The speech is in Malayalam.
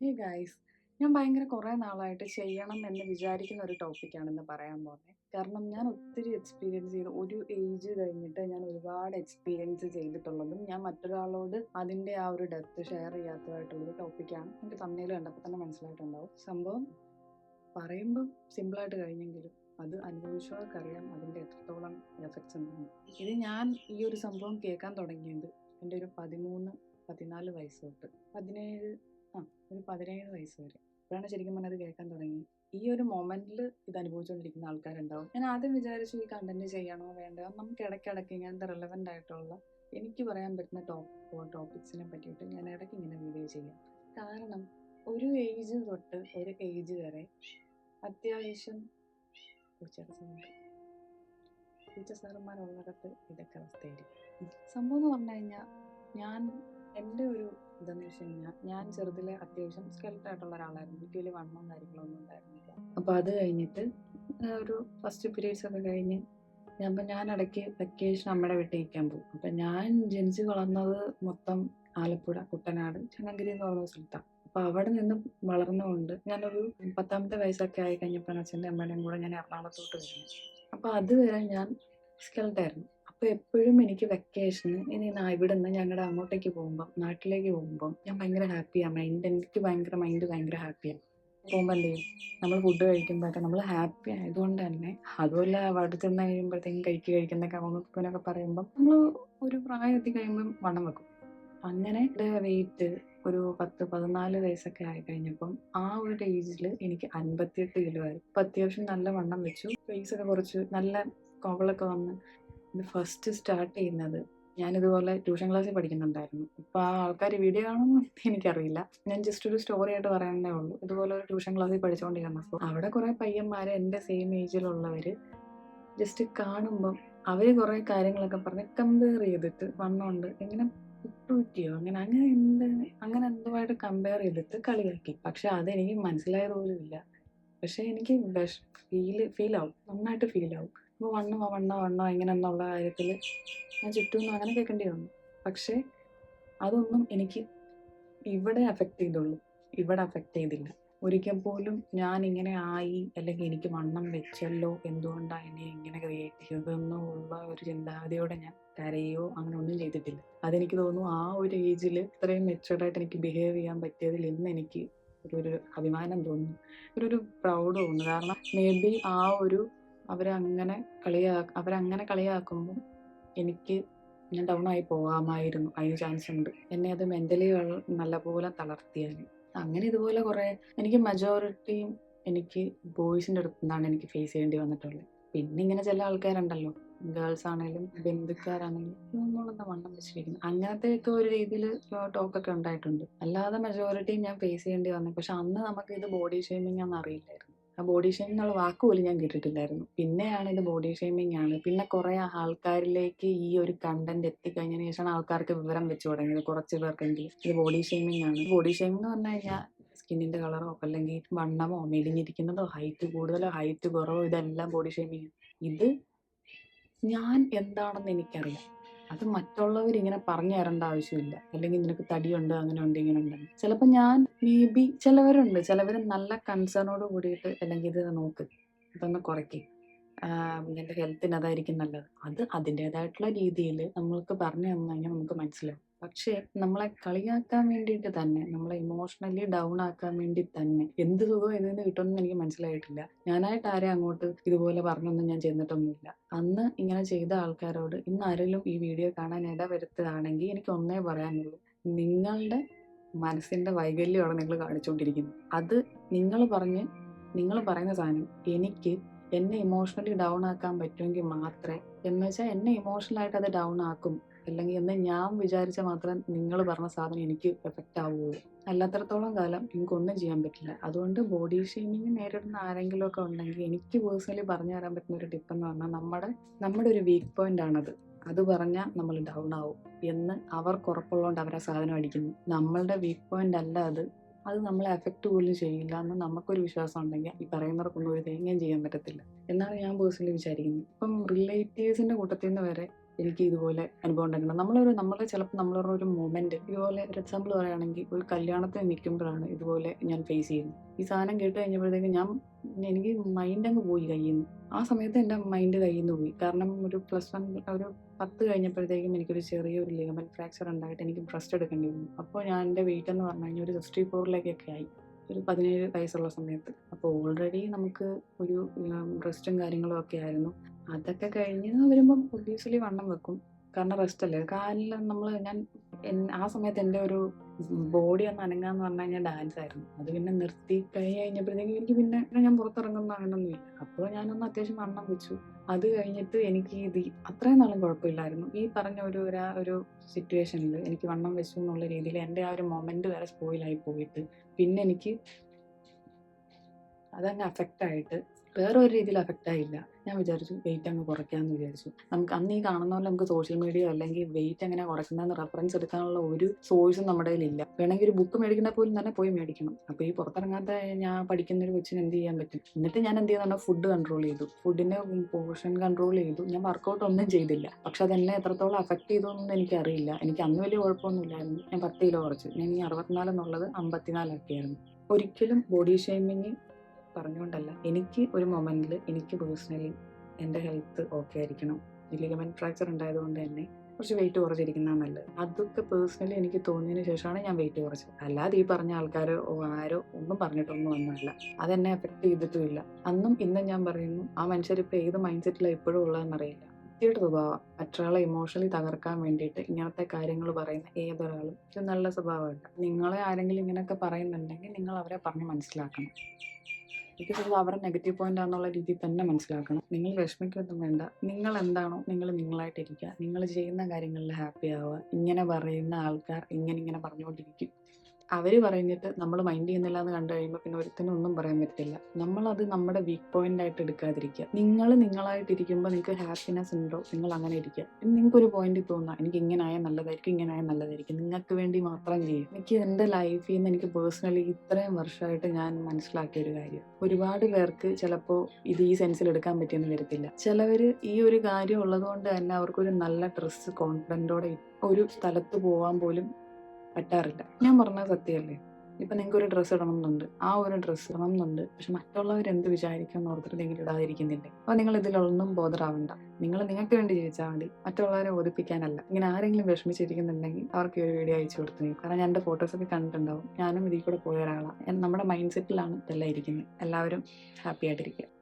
ഹേ ഗായ്സ് ഞാൻ ഭയങ്കര കുറേ നാളായിട്ട് ചെയ്യണം എന്ന് വിചാരിക്കുന്ന ഒരു ടോപ്പിക്കാണ് ഇന്ന് പറയാൻ പോകുന്നത്. കാരണം ഞാൻ ഒത്തിരി എക്സ്പീരിയൻസ് ചെയ്ത് ഒരു ഏജ് കഴിഞ്ഞിട്ട് ഞാൻ ഒരുപാട് എക്സ്പീരിയൻസ് ചെയ്തിട്ടുള്ളതും ഞാൻ മറ്റൊരാളോട് അതിന്റെ ആ ഒരു ഡെപ്ത് ഷെയർ ചെയ്യാത്തതായിട്ടുള്ളൊരു ടോപ്പിക്കാണ് എന്റെ തമ്മിൽ കണ്ടപ്പോൾ തന്നെ മനസ്സിലായിട്ടുണ്ടാവും. സംഭവം പറയുമ്പോൾ സിമ്പിളായിട്ട് കഴിഞ്ഞെങ്കിലും അത് അനുഭവിച്ചവർക്കറിയാം അതിന്റെ എത്രത്തോളം എഫക്ട്സ് ഉണ്ടെന്ന്. ഇത് ഞാൻ ഈ ഒരു സംഭവം കേൾക്കാൻ തുടങ്ങിയത് എന്റെ ഒരു പതിമൂന്ന് പതിനാല് വയസ്സ് തൊട്ട്. പതിനേഴ് പതിനേഴ് വയസ്സ് വരെ. അപ്പോഴാണ് ശരിക്കും പറഞ്ഞത് കേൾക്കാൻ തുടങ്ങി. ഈ ഒരു മൊമെന്റിൽ ഇത് അനുഭവിച്ചുകൊണ്ടിരിക്കുന്ന ആൾക്കാരുണ്ടാവും. ഞാൻ ആദ്യം വിചാരിച്ചു ഈ കണ്ടന്റ് ചെയ്യണോ വേണ്ടോ നമുക്ക് ഇടയ്ക്കിടയ്ക്ക് ഇങ്ങനത്തെ റെലവെന്റ് ആയിട്ടുള്ള എനിക്ക് പറയാൻ പറ്റുന്ന ടോപ്പ് ടോപ്പിക്സിനെ പറ്റിയിട്ട് ഞാൻ ഇടയ്ക്ക് ഇങ്ങനെ വീഡിയോ ചെയ്യാം. കാരണം ഒരു ഏജ് തൊട്ട് ഒരു ഏജ് വരെ അത്യാവശ്യം പൂച്ചയുടെ സൗണ്ട് പൂച്ച സാറന്മാരുള്ളിടത്ത് ഇതൊക്കെ അവസ്ഥയായിരിക്കും. സംഭവം എന്ന് പറഞ്ഞു കഴിഞ്ഞാൽ ഞാൻ എന്റെ ഒരു ഇതെന്ന് വെച്ച് കഴിഞ്ഞാൽ ഞാൻ ചെറുതിലെ അത്യാവശ്യം സ്കെൽറ്റ് ആയിട്ടുള്ള ഒരാളായിരുന്നു. വലിയ വണ്ണവും കാര്യങ്ങളൊന്നും ഉണ്ടായിരുന്നില്ല. അപ്പോൾ അത് കഴിഞ്ഞിട്ട് ഒരു ഫസ്റ്റ് പീരീഡ്സ് ഒക്കെ കഴിഞ്ഞ് ഞാൻ അപ്പം ഞാൻ ഇടയ്ക്ക് വെക്കേഷൻ അമ്മയുടെ വീട്ടിൽ പോകും. അപ്പം ഞാൻ ജനിച്ച് വളർന്നത് മൊത്തം ആലപ്പുഴ കുട്ടനാട് ചങ്ങങ്കിരി എന്ന് പറഞ്ഞ സ്ഥലത്താണ് അപ്പോൾ അവിടെ നിന്ന് വളർന്നുകൊണ്ട് ഞാനൊരു പത്താമത്തെ വയസ്സൊക്കെ ആയി കഴിഞ്ഞപ്പോൾ അച്ഛന്റെ അമ്മയുടെയും കൂടെ ഞാൻ എറണാകുളത്തോട്ട് വരുന്നു അപ്പോൾ അതുവരെ ഞാൻ സ്കെൽറ്റായിരുന്നു അപ്പോൾ എപ്പോഴും എനിക്ക് വെക്കേഷൻ ഇനി നാ ഇവിടെ നിന്ന് ഞങ്ങളുടെ അങ്ങോട്ടേക്ക് പോകുമ്പം നാട്ടിലേക്ക് പോകുമ്പം ഞാൻ ഭയങ്കര ഹാപ്പിയാണ് മൈൻഡ് എനിക്ക് ഭയങ്കര മൈൻഡ് ഭയങ്കര ഹാപ്പിയാണ് പോകുമ്പോൾ എന്ത് നമ്മൾ ഫുഡ് കഴിക്കുമ്പോഴൊക്കെ നമ്മൾ ഹാപ്പി ആയതുകൊണ്ട് തന്നെ അതുമല്ല അവിടെ ചെന്ന് കഴിയുമ്പോഴത്തേക്കും കഴിക്കുക കഴിക്കുന്നൊക്കെ അങ്ങനൊക്കെ പറയുമ്പം നമ്മൾ ഒരു പ്രായം എത്തി വണ്ണം വെക്കും. അങ്ങനെ വെയിറ്റ് ഒരു പത്ത് പതിനാല് വയസ്സൊക്കെ ആയി കഴിഞ്ഞപ്പം ആ ഒരു ഏജിൽ എനിക്ക് അൻപത്തിയെട്ട് കിലോ ആയി. അപ്പം അത്യാവശ്യം നല്ല വണ്ണം വെച്ചു. ഫേസൊക്കെ കുറച്ച് നല്ല കോവളൊക്കെ വന്ന് ഇത് ഫസ്റ്റ് സ്റ്റാർട്ട് ചെയ്യുന്നത്. ഞാനിതുപോലെ ട്യൂഷൻ ക്ലാസ്സിൽ പഠിക്കുന്നുണ്ടായിരുന്നു. ഇപ്പം ആ ആൾക്കാർ വീഡിയോ കാണുമെന്ന് എനിക്കറിയില്ല. ഞാൻ ജസ്റ്റ് ഒരു സ്റ്റോറി ആയിട്ട് പറയാനേ ഉള്ളൂ. ഇതുപോലെ ഒരു ട്യൂഷൻ ക്ലാസ്സിൽ പഠിച്ചുകൊണ്ടിരുന്നപ്പോൾ അവിടെ കുറേ പയ്യന്മാർ എന്റെ സെയിം ഏജിലുള്ളവർ ജസ്റ്റ് കാണുമ്പം അവർ കുറേ കാര്യങ്ങളൊക്കെ പറഞ്ഞ് കമ്പയർ ചെയ്തിട്ട് വണ്ണമുണ്ട് ഇങ്ങനെ പറ്റിയോ? അങ്ങനെ അങ്ങനെ എന്ത് അങ്ങനെ എന്തുമായിട്ട് കമ്പയർ ചെയ്തിട്ട് കളിയാക്കി. പക്ഷെ അതെനിക്ക് മനസ്സിലായത് പോലും ഇല്ല. പക്ഷെ എനിക്ക് വിഷ ഫീൽ ആവും നന്നായിട്ട് ഫീൽ ആവും അപ്പോൾ വണ്ണോ വണ്ണോ വണ്ണോ എങ്ങനെ എന്നുള്ള കാര്യത്തിൽ ഞാൻ ചുറ്റുമൊന്നും അങ്ങനെ കേൾക്കേണ്ടി വന്നു. പക്ഷേ അതൊന്നും എനിക്ക് ഇവിടെ അഫക്റ്റ് ചെയ്തുള്ളൂ. ഇവിടെ അഫക്റ്റ് ചെയ്തില്ല. ഒരിക്കൽ പോലും ഞാൻ ഇങ്ങനെ ആയി അല്ലെങ്കിൽ എനിക്ക് വണ്ണം വെച്ചല്ലോ എന്തുകൊണ്ടാണ് എന്നെ ഇങ്ങനെ ക്രിയേറ്റ് ചെയ്തതെന്നുള്ള ഒരു ചിന്താഗതിയോടെ ഞാൻ കരയോ അങ്ങനെ ഒന്നും ചെയ്തിട്ടില്ല. അതെനിക്ക് തോന്നുന്നു ആ ഒരു ഏജിൽ ഇത്രയും മെച്ചുവർഡായിട്ട് എനിക്ക് ബിഹേവ് ചെയ്യാൻ പറ്റിയതിൽ ഇന്ന് എനിക്ക് ഒരു ഒരു അഭിമാനം തോന്നുന്നു. ഒരു ഒരു പ്രൗഡ് തോന്നുന്നു. കാരണം മേ ബി ആ ഒരു അവരങ്ങനെ കളിയാ അവരങ്ങനെ കളിയാക്കുമ്പോൾ എനിക്ക് ഞാൻ ഡൗൺ ആയി പോകാമായിരുന്നു. അതിന് ചാൻസ് ഉണ്ട്. എന്നെ അത് മെന്റലി നല്ലപോലെ തളർത്തിയാൽ അങ്ങനെ ഇതുപോലെ കുറേ എനിക്ക് മെജോറിറ്റിയും എനിക്ക് ബോയ്സിന്റെ അടുത്ത് നിന്നാണ് എനിക്ക് ഫേസ് ചെയ്യേണ്ടി വന്നിട്ടുള്ളത്. പിന്നെ ഇങ്ങനെ ചില ആൾക്കാരുണ്ടല്ലോ. ഗേൾസ് ആണെങ്കിലും ബന്ധുക്കാരാണെങ്കിലും വണ്ണം വെച്ചിരിക്കുന്നത് അങ്ങനത്തെയൊക്കെ ഒരു രീതിയിൽ ടോക്കൊക്കെ ഉണ്ടായിട്ടുണ്ട്. അല്ലാതെ മെജോറിറ്റിയും ഞാൻ ഫേസ് ചെയ്യേണ്ടി വന്നു. പക്ഷെ അന്ന് നമുക്ക് ഇത് ബോഡി ഷെയ്മിങ് ഒന്നും അറിയില്ലായിരുന്നു. ആ ബോഡി ഷെയിമിങ് എന്നുള്ള വാക്ക് പോലും ഞാൻ കേട്ടിട്ടില്ലായിരുന്നു. പിന്നെയാണ് ഇത് ബോഡി ഷെയിമിങ് ആണ്. പിന്നെ കുറേ ആൾക്കാരിലേക്ക് ഈ ഒരു കണ്ടന്റ് എത്തിക്കഴിഞ്ഞതിന് ശേഷമാണ് ആൾക്കാർക്ക് വിവരം വെച്ച് തുടങ്ങിയത്. കുറച്ച് പേർക്കെങ്കിലും ഇത് ബോഡി ഷെയിമിങ് ആണ്. ബോഡി ഷേമിംഗ് എന്ന് പറഞ്ഞു കഴിഞ്ഞാൽ സ്കിന്നിന്റെ കളറോ അല്ലെങ്കിൽ വണ്ണമോ മെലിഞ്ഞിരിക്കുന്നതോ ഹൈറ്റ് കൂടുതലോ ഹൈറ്റ് കുറവോ ഇതെല്ലാം ബോഡി ഷേമിംഗ് ഇത് ഞാൻ എന്താണെന്ന് എനിക്കറിയാം. അത് മറ്റുള്ളവർ ഇങ്ങനെ പറഞ്ഞു തരേണ്ട ആവശ്യമില്ല. അല്ലെങ്കിൽ നിനക്ക് തടിയുണ്ട് അങ്ങനെ ഉണ്ട് ഇങ്ങനെ ഉണ്ട് ചിലപ്പോൾ ഞാൻ മേ ബി ചിലവരുണ്ട്. ചിലവർ നല്ല കൺസേണോട് കൂടിയിട്ട് അല്ലെങ്കിൽ ഇത് നോക്ക് ഇതൊന്ന് കുറയ്ക്കും. നിന്റെ ഹെൽത്തിന് അതായിരിക്കും നല്ലത്. അത് അതിന്റെതായിട്ടുള്ള രീതിയിൽ നമ്മൾക്ക് പറഞ്ഞു തന്നു കഴിഞ്ഞാൽ നമുക്ക് മനസ്സിലാവും. പക്ഷേ നമ്മളെ കളിയാക്കാൻ വേണ്ടിയിട്ട് തന്നെ നമ്മളെ ഇമോഷണലി ഡൗൺ ആക്കാൻ വേണ്ടി തന്നെ എന്ത് സുഖം ഇതിൽ കിട്ടുമെന്ന് എനിക്ക് മനസ്സിലായിട്ടില്ല. ഞാനായിട്ട് ആരെ അങ്ങോട്ട് ഇതുപോലെ പറഞ്ഞൊന്നും ഞാൻ ചെന്നിട്ടൊന്നുമില്ല. അന്ന് ഇങ്ങനെ ചെയ്ത ആൾക്കാരോട് ഇന്ന് ആരെങ്കിലും ഈ വീഡിയോ കാണാൻ ഇട വരുത്തുകയാണെങ്കിൽ എനിക്ക് ഒന്നേ പറയാനുള്ളൂ. നിങ്ങളുടെ മനസ്സിന്റെ വൈകല്യമാണ് നിങ്ങൾ കാണിച്ചുകൊണ്ടിരിക്കുന്നത്. അത് നിങ്ങൾ പറഞ്ഞ് നിങ്ങൾ പറയുന്ന സാധനം എനിക്ക് എന്നെ ഇമോഷണലി ഡൗൺ ആക്കാൻ പറ്റുമെങ്കിൽ മാത്രമേ എന്ന് വെച്ചാൽ എന്നെ ഇമോഷണലായിട്ട് അത് ഡൗൺ ആക്കും. അല്ലെങ്കിൽ എന്ന് ഞാൻ വിചാരിച്ച മാത്രം നിങ്ങൾ പറഞ്ഞ സാധനം എനിക്ക് എഫക്റ്റ് ആവുകയുള്ളൂ അല്ലാത്തടത്തോളം കാലം എനിക്കൊന്നും ചെയ്യാൻ പറ്റില്ല. അതുകൊണ്ട് ബോഡി ഷെയ്മിങ് നേരിടുന്ന ആരെങ്കിലും ഒക്കെ ഉണ്ടെങ്കിൽ എനിക്ക് പേഴ്സണലി പറഞ്ഞു തരാൻ പറ്റുന്ന ഒരു ടിപ്പ് എന്ന് പറഞ്ഞാൽ നമ്മുടെ നമ്മുടെ ഒരു വീക്ക് പോയിന്റ് ആണത്. അത് പറഞ്ഞാൽ നമ്മൾ ഡൗൺ ആവും. എന്ന് അവർക്ക് ഉറപ്പുള്ളതുകൊണ്ട് അവരെ സാധനം അടിക്കുന്നു. നമ്മളുടെ വീക്ക് പോയിന്റ് അല്ല അത്. അത് നമ്മളെ എഫക്റ്റ് പോലും ചെയ്യില്ല എന്ന് നമുക്കൊരു വിശ്വാസം ഉണ്ടെങ്കിൽ ഈ പറയുന്നവർക്കൊന്നും ഒരു തേങ്ങയും ചെയ്യാൻ പറ്റത്തില്ല. എന്നാണ് ഞാൻ പേഴ്സണലി വിചാരിക്കുന്നത്. ഇപ്പം റിലേറ്റീവ്സിന്റെ കൂട്ടത്തിൽ നിന്ന് വരെ എനിക്ക് ഇതുപോലെ അനുഭവം ഉണ്ടായിട്ടുണ്ട്. നമ്മളൊരു നമ്മൾ ചിലപ്പോൾ നമ്മളൊരു ഒരു മൊമെന്റ് ഇതുപോലെ ഒരു എക്സാമ്പിൾ പറയുകയാണെങ്കിൽ ഒരു കല്യാണത്തിന് നിൽക്കുമ്പോഴാണ് ഇതുപോലെ ഞാൻ ഫേസ് ചെയ്യുന്നത്. ഈ സാധനം കേട്ട് കഴിഞ്ഞപ്പോഴത്തേക്ക് ഞാൻ എനിക്ക് മൈൻഡ് അങ്ങ് പോയി കയ്യിൽ നിന്ന്. ആ സമയത്ത് എന്റെ മൈൻഡ് കയ്യിൽ നിന്ന് പോയി. കാരണം ഒരു പ്ലസ് വൺ ഒരു പത്ത് കഴിഞ്ഞപ്പോഴത്തേക്കും എനിക്കൊരു ചെറിയൊരു ലിഗമൻ ഫ്രാക്ചർ ഉണ്ടായിട്ട് എനിക്ക് ബ്രസ്റ്റ് എടുക്കേണ്ടി വന്നു. അപ്പോൾ ഞാൻ എന്റെ വെയിറ്റ് എന്ന് പറഞ്ഞു കഴിഞ്ഞാൽ ഒരു സിക്സ്റ്റി ഫോറിലേക്കൊക്കെ ആയി. ഒരു പതിനേഴ് വയസ്സുള്ള സമയത്ത്. അപ്പോൾ ഓൾറെഡി നമുക്ക് ഒരു റെസ്റ്റും കാര്യങ്ങളും ഒക്കെ ആയിരുന്നു. അതൊക്കെ കഴിഞ്ഞ് വരുമ്പം ഒബ്വിയസ്ലി വണ്ണം വെക്കും. കാരണം റെസ്റ്റ് അല്ലേ? കാലിൽ നമ്മൾ ഞാൻ ആ സമയത്ത് എന്റെ ഒരു ബോഡി ഒന്ന് അനങ്ങാന്ന് പറഞ്ഞു കഴിഞ്ഞാൽ ഡാൻസ് ആയിരുന്നു. അത് പിന്നെ നിർത്തി കഴിഞ്ഞ് കഴിഞ്ഞപ്പോഴത്തേക്കും എനിക്ക് പിന്നെ ഞാൻ പുറത്തിറങ്ങുന്ന അങ്ങനൊന്നുമില്ല അപ്പോൾ ഞാനൊന്ന് അത്യാവശ്യം വണ്ണം വെച്ചു. അത് കഴിഞ്ഞിട്ട് എനിക്ക് ഇത് അത്രയും നാളും കുഴപ്പമില്ലായിരുന്നു. ഈ പറഞ്ഞ ഒരു ഒരാ- സിറ്റുവേഷനിൽ എനിക്ക് വണ്ണം വെച്ചു എന്നുള്ള രീതിയിൽ എന്റെ ആ ഒരു മൊമെന്റ് വരെ സ്പോയിലായി പോയിട്ട് പിന്നെ എനിക്ക് അതങ്ങ് അഫക്റ്റ് ആയിട്ട് വേറെ ഒരു രീതിയിൽ അഫക്റ്റ് ആയില്ല. ഞാൻ വിചാരിച്ചു വെയിറ്റ് അങ്ങ് കുറയ്ക്കാമെന്ന് വിചാരിച്ചു. നമുക്ക് അന്ന് ഈ കാണുന്ന പോലെ നമുക്ക് സോഷ്യൽ മീഡിയ അല്ലെങ്കിൽ വെയിറ്റ് എങ്ങനെ കുറയ്ക്കുന്നതെന്ന് റെഫറൻസ് എടുക്കാനുള്ള ഒരു സോഴ്സും നമ്മുടെ കയ്യിലില്ല. വേണമെങ്കിൽ ഒരു ബുക്ക് മേടിക്കുന്ന പോലും തന്നെ പോയി മേടിക്കണം. അപ്പോൾ ഈ പുറത്തിറങ്ങാത്ത ഞാൻ പഠിക്കുന്ന ഒരു കൊച്ചിന് എന്ത് ചെയ്യാൻ പറ്റും? എന്നിട്ട് ഞാൻ എന്ത് ചെയ്യുന്നുണ്ട് ഫുഡ് കൺട്രോൾ ചെയ്തു. ഫുഡിന്റെ പോർഷൻ കൺട്രോൾ ചെയ്തു. ഞാൻ വർക്കൗട്ട് ഒന്നും ചെയ്തില്ല. പക്ഷെ അത് എന്നെ എത്രത്തോളം അഫക്റ്റ് ചെയ്തു എന്നൊന്നും എനിക്കറിയില്ല. എനിക്ക് അന്ന് വലിയ കുഴപ്പമൊന്നുമില്ലായിരുന്നു. ഞാൻ പത്ത് കിലോ കുറച്ചു. ഞാൻ ഈ അറുപത്തിനാല് എന്നുള്ളത് അമ്പത്തിനാലൊക്കെയായിരുന്നു. ഒരിക്കലും ബോഡി ഷേമിങ് പറഞ്ഞുകൊണ്ടല്ല എനിക്ക് ഒരു മൊമെന്റിൽ എനിക്ക് പേഴ്സണലി എന്റെ ഹെൽത്ത് ഓക്കെ ആയിരിക്കണം. ലിഗമെന്റ് ഫ്രാക്ചർ ഉണ്ടായതുകൊണ്ട് തന്നെ കുറച്ച് വെയിറ്റ് കുറച്ചിരിക്കുന്നതാണ് നല്ലത്. അതൊക്കെ പേഴ്സണലി എനിക്ക് തോന്നിയതിന് ശേഷമാണ് ഞാൻ വെയിറ്റ് കുറച്ചത്. അല്ലാതെ ഈ പറഞ്ഞ ആൾക്കാരോ ആരോ ഒന്നും പറഞ്ഞിട്ടൊന്നും ഒന്നുമല്ല അതെന്നെ എഫക്ട് ചെയ്തിട്ടുമില്ല. അന്നും ഇന്നും ഞാൻ പറയുന്നു ആ മനുഷ്യർ ഇപ്പോൾ ഏത് മൈൻഡ് സെറ്റിലാണ് ഇപ്പോഴും ഉള്ളതെന്നറിയില്ല. വ്യക്തിയുടെ സ്വഭാവം. മറ്റൊരാളെ ഇമോഷണലി തകർക്കാൻ വേണ്ടിയിട്ട് ഇങ്ങനത്തെ കാര്യങ്ങൾ പറയുന്ന ഏതൊരാളും ഇത് നല്ല സ്വഭാവമല്ല നിങ്ങളെ ആരെങ്കിലും ഇങ്ങനെയൊക്കെ പറയുന്നുണ്ടെങ്കിൽ നിങ്ങൾ അവരെ പറഞ്ഞ് മനസ്സിലാക്കണം. ബിക്കോസ് അത് അവരുടെ നെഗറ്റീവ് പോയിന്റ് ആണെന്നുള്ള രീതിയിൽ തന്നെ മനസ്സിലാക്കണം. നിങ്ങൾ വിഷമിക്കൊന്നും വേണ്ട. നിങ്ങൾ എന്താണോ നിങ്ങൾ നിങ്ങളായിട്ടിരിക്കുക. നിങ്ങൾ ചെയ്യുന്ന കാര്യങ്ങളിൽ ഹാപ്പി ആവുക. ഇങ്ങനെ പറയുന്ന ആൾക്കാർ ഇങ്ങനെ ഇങ്ങനെ പറഞ്ഞുകൊണ്ടിരിക്കും. അവർ പറഞ്ഞിട്ട് നമ്മൾ മൈൻഡ് ചെയ്യുന്നില്ല എന്ന് കണ്ടു കഴിയുമ്പോൾ പിന്നെ ഒരുത്തിനും ഒന്നും പറയാൻ പറ്റില്ല നമ്മളത് നമ്മുടെ വീക്ക് പോയിന്റ് ആയിട്ട് എടുക്കാതിരിക്കുക. നിങ്ങൾ നിങ്ങളായിട്ടിരിക്കുമ്പോൾ നിങ്ങൾക്ക് ഹാപ്പിനെസ് ഉണ്ടോ? നിങ്ങൾ അങ്ങനെ ഇരിക്കുക. പിന്നെ നിങ്ങൾക്ക് ഒരു പോയിന്റ് തോന്നാം എനിക്ക് ഇങ്ങനെ ആയാൽ നല്ലതായിരിക്കും ഇങ്ങനെ ആയാൽ നല്ലതായിരിക്കും. നിങ്ങൾക്ക് വേണ്ടി മാത്രം ചെയ്യും. എനിക്ക് എന്റെ ലൈഫിൽ നിന്ന് എനിക്ക് പേഴ്സണലി ഇത്രയും വർഷമായിട്ട് ഞാൻ മനസ്സിലാക്കിയ ഒരു കാര്യം. ഒരുപാട് പേർക്ക് ചിലപ്പോൾ ഇത് ഈ സെൻസിൽ എടുക്കാൻ പറ്റിയെന്ന് വരത്തില്ല. ചിലവർ ഈ ഒരു കാര്യം ഉള്ളതുകൊണ്ട് തന്നെ അവർക്കൊരു നല്ല ഡ്രസ്സ് കോൺഫിഡന്റോടെ ഒരു സ്ഥലത്ത് പോകാൻ പോലും പറ്റാറില്ല. ഞാൻ പറഞ്ഞത് സത്യമല്ലേ? ഇപ്പൊ നിങ്ങൾക്ക് ഒരു ഡ്രസ്സ് ഇടണം എന്നുണ്ട് ആ ഒരു ഡ്രസ്സ് ഇടണം എന്നുണ്ട് പക്ഷെ മറ്റുള്ളവർ എന്ത് വിചാരിക്കും എന്ന് ഓർത്തിട്ട് നിങ്ങൾ ഇടാതിരിക്കുന്നില്ലേ? അപ്പൊ നിങ്ങൾ ഇതിലൊന്നും ബോധറാവണ്ട നിങ്ങൾ നിങ്ങൾക്ക് വേണ്ടി ജീവിച്ചാൽ മതി. മറ്റുള്ളവരെ ഓദിപ്പിക്കാനല്ല ഇങ്ങനെ ആരെങ്കിലും വിഷമിച്ചിരിക്കുന്നുണ്ടെങ്കിൽ അവർക്ക് ഒരു വീഡിയോ അയച്ചു കൊടുത്തു കാരണം ഞാൻ ഫോട്ടോസ് ഒക്കെ കണ്ടിട്ടുണ്ടാവും. ഞാനും ഇതിൽ കൂടെ പോയ ഒരാളാണ് നമ്മുടെ മൈൻഡ് സെറ്റിലാണ് ഇതെല്ലാം ഇരിക്കുന്നത്. എല്ലാവരും ഹാപ്പി ആയിട്ടിരിക്കുക.